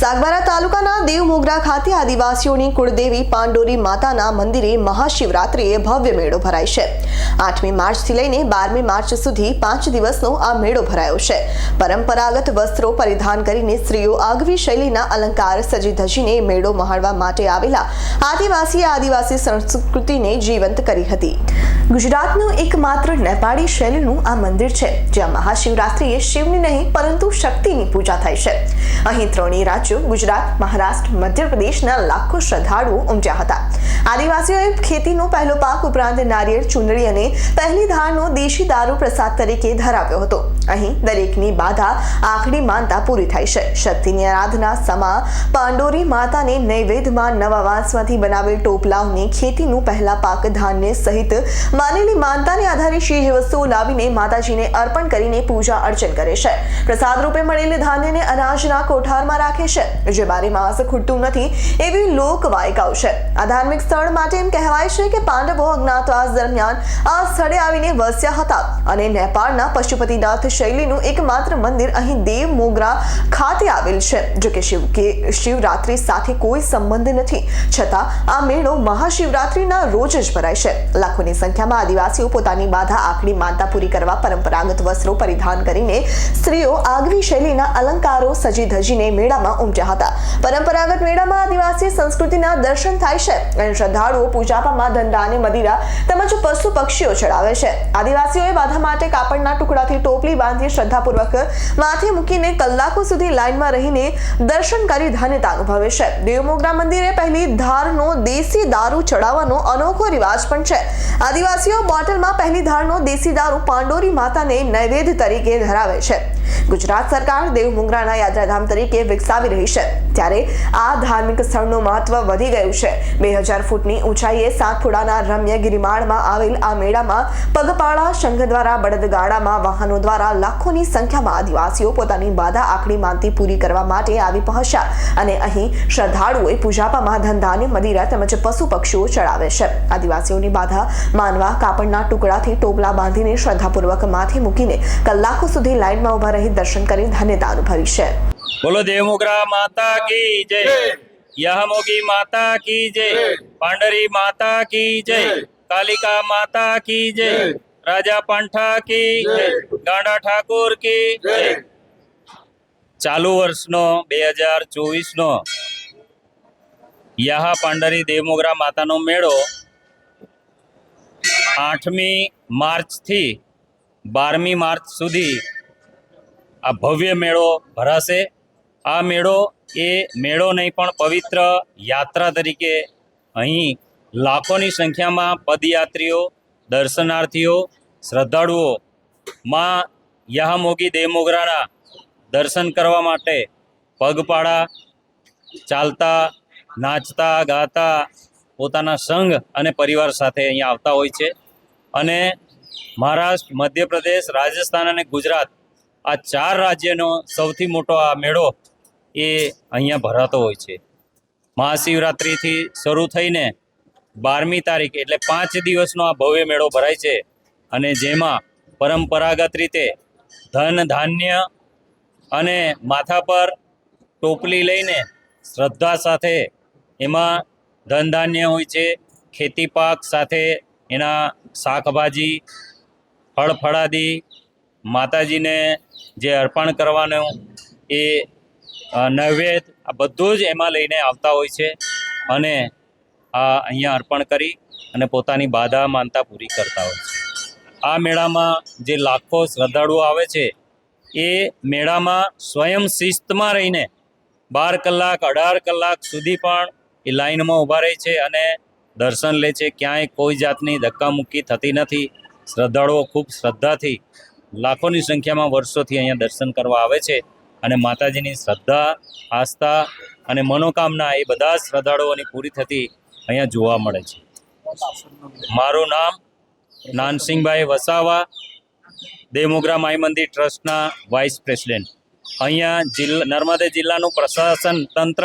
સાગબારા તાલુકાના દેવમોગરા ખાતે આદિવાસીઓની કુળદેવી પાંડોરી માતાના મંદિરે મહાશિવરાત્રિએ ભવ્ય મેળો ભરાય છે. આઠમી માર્ચથી લઈને બારમી માર્ચ સુધી પાંચ દિવસનો આ મેળો ભરાયો છે. પરંપરાગત વસ્ત્રો પરિધાન કરીને સ્ત્રીઓ આગવી શૈલીના અલંકાર સજી ધજીને મેળો માણવા માટે આવેલા આદિવાસીએ આદિવાસી સંસ્કૃતિને જીવંત કરી હતી. ગુજરાતનું એકમાત્ર નેપાળી શૈલીનું આ મંદિર છે, જ્યાં મહાશિવરાત્રિએ શિવની નહીં, પરંતુ શક્તિની પૂજા થાય છે. અહીં ત્રણેય રાજ્યો ગુજરાત, મહારાષ્ટ્ર, મધ્યપ્રદેશના લાખો શ્રદ્ધાળુઓ ઉમટ્યા હતા. આદિવાસીઓએ ખેતીનો પહેલો પાક ઉપરાંત નારિયેળ, ચૂંદડી અને પહેલી ધારનો દેશી દારૂ પ્રસાદ તરીકે ધરાવ્યો હતો. અહીં દરેકની બાધા આખડી માનતા પૂરી થાય છે. શક્તિની આરાધના સમા પાંડોરી માતાને નૈવેદ્યમાં નવા વાંસમાંથી બનાવેલ ટોપલાઓની ખેતીનું પહેલા પાક ધાન્ય સહિત માનેલી માનતાને આધારે ચીજ વસ્તુઓ લાવીને માતાજીને અર્પણ કરીને પૂજા અર્ચન કરે છે. પ્રસાદ રૂપે મળેલ ધાન્યને અનાજના કોઠારમાં રાખે છે. જે બારે માસ ખૂટતું નથી એવી લોકવાયકાઓ છે. આ ધાર્મિક સ્થળ માટે એમ કહેવાય છે કે પાંડવો અજ્ઞાતવાસ દરમિયાન આ સ્થળે આવીને વસ્યા હતા અને નેપાળના પશુપતિનાથ શૈલીનું એકમાત્ર મંદિર અહીં દેવ મોગરા ખાતે આવેલ છે. જો કે શિવ કે શિવરાત્રિ સાથે કોઈ સંબંધ નથી. છતાં આ મેળો મહાશિવરાત્રિના રોજ જ ભરાય છે. લાખોની સંખ્યામાં આદિવાસીઓ પોતાની બાધા આખડી માનતા પૂરી કરવા પરંપરાગત વસ્ત્રો પરિધાન કરીને સ્ત્રીઓ આગવી શૈલીના અલંકારો સજી ધજીને મેળામાં ઉમટ્યા હતા. પરંપરાગત મેળામાં આદિવાસી સંસ્કૃતિના દર્શન થાય છે. અને શ્રદ્ધાળુઓ પૂજાપામાં ધંધા અને મદિરા તેમજ પશુ પક્ષીઓ ચડાવે છે. આદિવાસીઓએ બાધા માટે કાપડના ટુકડાથી ટોપલી બાંધી શ્રદ્ધાપૂર્વક માથે મૂકીને કલાકો સુધી લાઇનમાં રહીને દર્શન કરી ધન્યતા અનુભવે છે. દેવમોગરા મંદિરે પહેલી ધારનો દેશી દારૂ ચડાવવાનો અનોખો રિવાજ પણ છે. આદિવાસીઓ બોટલમાં પહેલી ધારનો દેશી દારૂ પાંડોરી માતાને નૈવેદ્ય તરીકે ધરાવે છે. ગુજરાત સરકાર દેવમુંગરાના યાત્રાધામ તરીકે વિકસાવી રહી છે. ત્યારે આ ધાર્મિક સ્થળનું મહત્વ વધી ગયું છે. બે હજાર ફૂટની ઊંચાઈએ સાત ફૂડાના રમ્ય ગિરિમાળમાં આવેલ આ મેળામાં પગપાળા સંઘ દ્વારા, બળદગાડામાં વાહનો દ્વારા લાખોની સંખ્યામાં આદિવાસીઓ પોતાની બાધા આખડી માનતી પૂરી કરવા માટે આવી પહોંચ્યા અને અહીં શ્રદ્ધાળુઓએ પૂજાપામાં ધંધા અને મદિરા તેમજ પશુ પક્ષીઓ ચડાવે છે. આદિવાસીઓની બાધા માનવા કાપડના ટુકડાથી ટોપલા બાંધીને શ્રદ્ધાપૂર્વક માથે મૂકીને કલાકો સુધી લાઇનમાં ઊભા રહી દર્શન કરી ધન્યતા અનુભવી છે. બોલો દેવમુગ્રા માતા કી જય. યહમોગી માતા કી જય. પાંડરી માતા કી જય. કાલિકા માતા કી જય. રાજા પાંઠા કી જય. ગાંડા ઠાકોર કી જય. ચાલુ વર્ષનો બે હજાર ચોવીસનો યહા પાંડરી દેવમોગરા માતાનો મેળો આઠમી માર્ચથી બારમી માર્ચ સુધી આ ભવ્ય મેળો ભરાશે. આ મેળો એ મેળો નહીં પણ પવિત્ર યાત્રા તરીકે અહીં લાખોની સંખ્યામાં પદયાત્રીઓ, દર્શનાર્થીઓ, શ્રદ્ધાળુઓ માં યહામોગી દેવમોગરાના દર્શન કરવા માટે પગપાળા ચાલતા, નાચતા, ગાતા પોતાના સંઘ અને પરિવાર સાથે અહીંયા આવતા હોય છે. અને મહારાષ્ટ્ર, મધ્યપ્રદેશ, રાજસ્થાન અને ગુજરાત આ ચાર રાજ્યનો સૌથી મોટો આ મેળો એ અહીંયા ભરાતો હોય છે. મહાશિવરાત્રિથી શરૂ થઈને બારમી તારીખ એટલે પાંચ દિવસનો આ ભવ્ય મેળો ભરાય છે અને જેમાં પરંપરાગત રીતે ધન, ધાન્ય અને માથા પર ટોપલી લઈને શ્રદ્ધા સાથે એમાં ધન, ધાન્ય હોય છે ખેતી પાક સાથે એના શાકભાજી ફળ ફળાદી માતાજીને જે અર્પણ કરવાનું એ નૈવેદ આ બધું જ એમાં લઈને આવતા હોય છે અને આ અહીંયા અર્પણ કરી અને પોતાની બાધા માનતા પૂરી કરતા હોય છે. આ મેળામાં જે લાખો શ્રદ્ધાળુઓ આવે છે, એ મેળામાં સ્વયં શિસ્તમાં રહીને બાર કલાક, અઢાર કલાક સુધી પણ એ લાઈનમાં ઊભા રહે છે અને દર્શન લે છે. ક્યાંય કોઈ જાતની ધક્કામુક્કી થતી નથી. શ્રદ્ધાળુઓ ખૂબ શ્રદ્ધાથી લાખોની સંખ્યામાં વર્ષોથી અહીંયા દર્શન કરવા આવે છે અને માતાજીની શ્રદ્ધા, આસ્થા અને મનોકામના એ બધા શ્રદ્ધાળુઓની પૂરી થતી અહીંયા જોવા મળે છે. મારું નામ નાનસિંહભાઈ વસાવા દેવમોગરા માઈ મંદિર ટ્રસ્ટના વાઇસ પ્રેસિડેન્ટ. અહીંયા જિલ્લા, નર્મદા જિલ્લાનું પ્રશાસન તંત્ર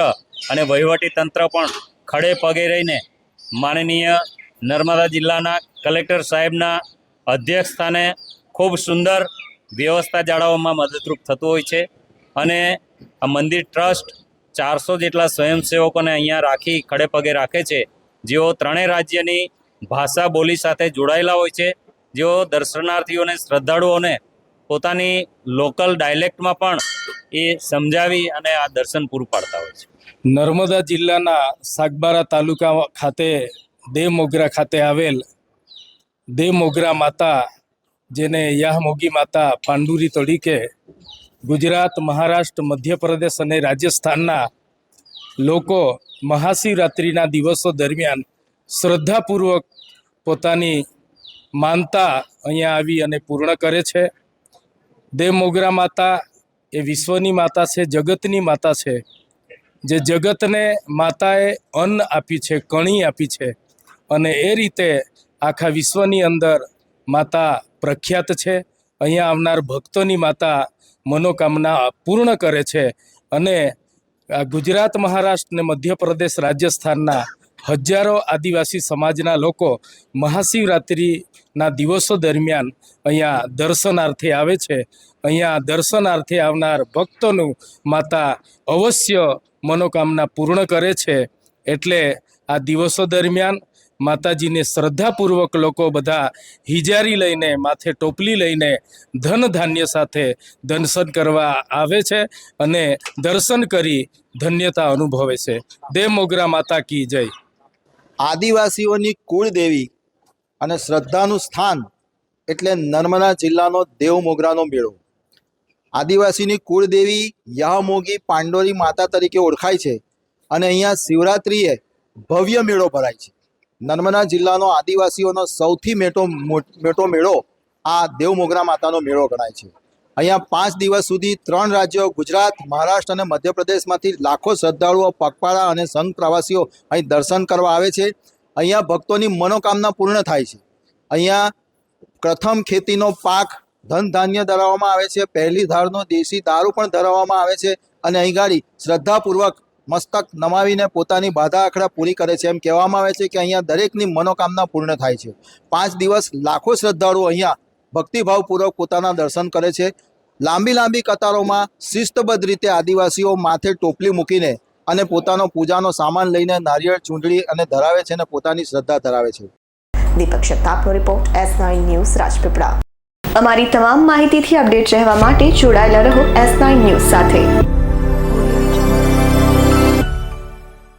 અને વહીવટી તંત્ર પણ ખડે પગે રહીને માનનીય નર્મદા જિલ્લાના કલેક્ટર સાહેબના અધ્યક્ષ સ્થાને ખૂબ સુંદર વ્યવસ્થા જાળવવામાં મદદરૂપ થતું હોય છે. અને આ મંદિર ટ્રસ્ટ ચારસો જેટલા સ્વયંસેવકોને અહીંયા રાખી ખડે પગે રાખે છે. જેઓ ત્રણેય રાજ્યની ભાષા બોલી સાથે જોડાયેલા હોય છે. જેઓ દર્શનાર્થીઓને, શ્રદ્ધાળુઓને પોતાની લોકલ ડાયલેક્ટમાં પણ એ સમજાવી અને આ દર્શન પૂરું પાડતા હોય છે. નર્મદા જિલ્લાના સાગબારા તાલુકા ખાતે દેવમોગરા ખાતે આવેલ દેવમોગરા માતા જેને યાહમોગી માતા પાંડુરી તરીકે ગુજરાત, મહારાષ્ટ્ર, મધ્યપ્રદેશ અને રાજસ્થાનના લોકો મહાશિવરાત્રિના દિવસો દરમિયાન શ્રદ્ધાપૂર્વક પોતાની માનતા અહીંયા આવી અને પૂર્ણ કરે છે. દેવમોગરા માતા એ વિશ્વની માતા છે, જગતની માતા છે. જે જગતને માતાએ અન્ન આપી છે, કણી આપી છે અને એ રીતે આખા વિશ્વની અંદર માતા પ્રખ્યાત છે. અહીંયા આવનાર ભક્તોની માતા મનોકામના પૂર્ણ કરે છે અને ગુજરાત મહારાષ્ટ્ર અને મધ્યપ્રદેશ રાજસ્થાનના હજારો આદિવાસી સમાજના લોકો મહાશિવરાત્રિના દિવસો દરમિયાન અહીંયા દર્શનાર્થે આવે છે. અહીંયા દર્શનાર્થે આવનાર ભક્તોનું માતા અવશ્ય મનોકામના પૂર્ણ કરે છે. એટલે આ દિવસો દરમિયાન માતાજીને શ્રદ્ધાપૂર્વક લોકો બધા હિજારી લઈને, માથે ટોપલી લઈને ધન ધાન્ય સાથે દર્શન કરવા આવે છે અને દર્શન કરી ધન્યતા અનુભવે છે. દેવ મોગરા માતા કી જય. આદિવાસીઓની કુળદેવી અને શ્રદ્ધાનું સ્થાન એટલે નર્મદા જિલ્લાનો દેવ મોગરાનો મેળો. આદિવાસીની કુળદેવી યામોગી પાંડોરી માતા તરીકે ઓળખાય છે અને અહીંયા શિવરાત્રિએ ભવ્ય મેળો ભરાય છે. નર્મદા જિલ્લાનો આદિવાસીઓનો સૌથી મેટો મોટો મેળો આ દેવ મોગરા માતાનો મેળો ગણાય છે. અહીંયા પાંચ દિવસ સુધી ત્રણ રાજ્યો, ગુજરાત, મહારાષ્ટ્ર અને મધ્યપ્રદેશમાંથી લાખો શ્રદ્ધાળુઓ, પગપાળા અને સંઘ પ્રવાસીઓ અહીં દર્શન કરવા આવે છે. અહીંયા ભક્તોની મનોકામના પૂર્ણ થાય છે. અહીંયા પ્રથમ ખેતીનો પાક ધન ધાન્ય ધરાવવામાં આવે છે. પહેલી ધારનો દેશી દારૂ પણ ધરાવવામાં આવે છે. અને અહીં ગાડી શ્રદ્ધાપૂર્વક મસ્તક નમાવીને પોતાની બાધા આખડા પૂરી કરે છે. એમ કહેવામાં આવે છે કે અહીંયા દરેકની મનોકામના પૂર્ણ થાય છે. પાંચ દિવસ લાખો શ્રદ્ધાળુઓ અહીંયા ભક્તિભાવપૂર્વક પોતાના દર્શન કરે છે. લાંબી લાંબી કતારોમાં શિસ્તબદ્ધ રીતે આદિવાસીઓ માથે ટોપલી મૂકીને અને પોતાનો પૂજાનો સામાન લઈને નારિયેળ ચૂંટણી અને ધરાવે છે અને પોતાની શ્રદ્ધા ધરાવે છે. Deepak શક્તાપનો report S nine news Rajpipla. અમારી તમામ માહિતીથી અપડેટ રહેવા માટે જોડાયેલા રહો એસ નાઇન ન્યૂઝ સાથે.